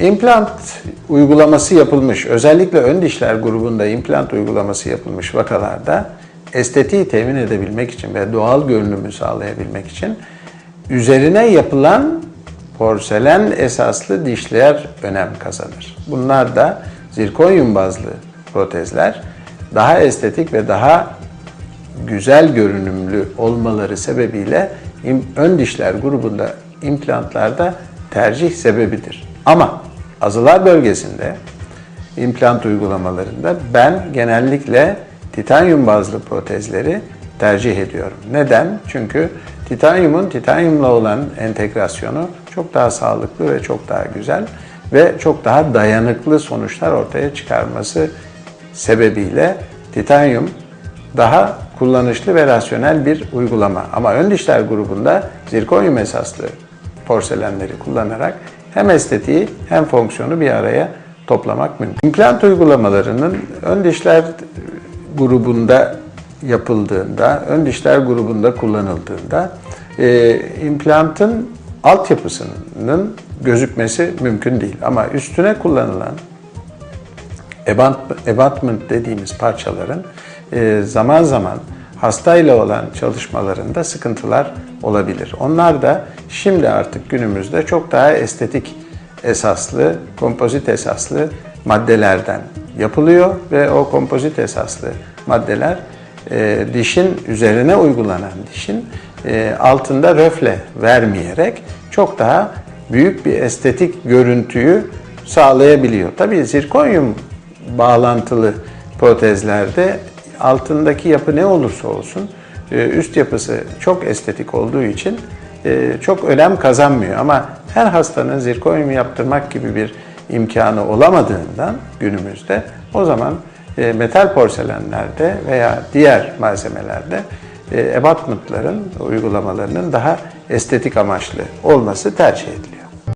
İmplant uygulaması yapılmış, özellikle ön dişler grubunda implant uygulaması yapılmış vakalarda estetiği temin edebilmek için ve doğal görünümü sağlayabilmek için üzerine yapılan porselen esaslı dişler önem kazanır. Bunlar da zirkonyum bazlı protezler daha estetik ve daha güzel görünümlü olmaları sebebiyle ön dişler grubunda implantlarda tercih sebebidir. Ama azılar bölgesinde implant uygulamalarında ben genellikle titanyum bazlı protezleri tercih ediyorum. Neden? Çünkü titanyumun titanyumla olan entegrasyonu çok daha sağlıklı ve çok daha güzel ve çok daha dayanıklı sonuçlar ortaya çıkarması sebebiyle titanyum daha kullanışlı ve rasyonel bir uygulama. Ama ön dişler grubunda zirkonyum esaslı porselenleri kullanarak hem estetiği hem fonksiyonu bir araya toplamak mümkün. İmplant uygulamalarının ön dişler grubunda yapıldığında, ön dişler grubunda kullanıldığında e, implantın altyapısının gözükmesi mümkün değil. Ama üstüne kullanılan abut- abutment dediğimiz parçaların e, zaman zaman hastayla olan çalışmalarında sıkıntılar olabilir. Onlar da şimdi artık günümüzde çok daha estetik esaslı, kompozit esaslı maddelerden yapılıyor ve o kompozit esaslı maddeler e, dişin üzerine uygulanan dişin e, altında röfle vermeyerek çok daha büyük bir estetik görüntüyü sağlayabiliyor. Tabii zirkonyum bağlantılı protezlerde altındaki yapı ne olursa olsun e, üst yapısı çok estetik olduğu için e, çok önem kazanmıyor. Ama her hastanın zirkonyum yaptırmak gibi bir imkanı olamadığından günümüzde o zaman e, metal porselenlerde veya diğer malzemelerde e, abutmentların uygulamalarının daha estetik amaçlı olması tercih ediliyor.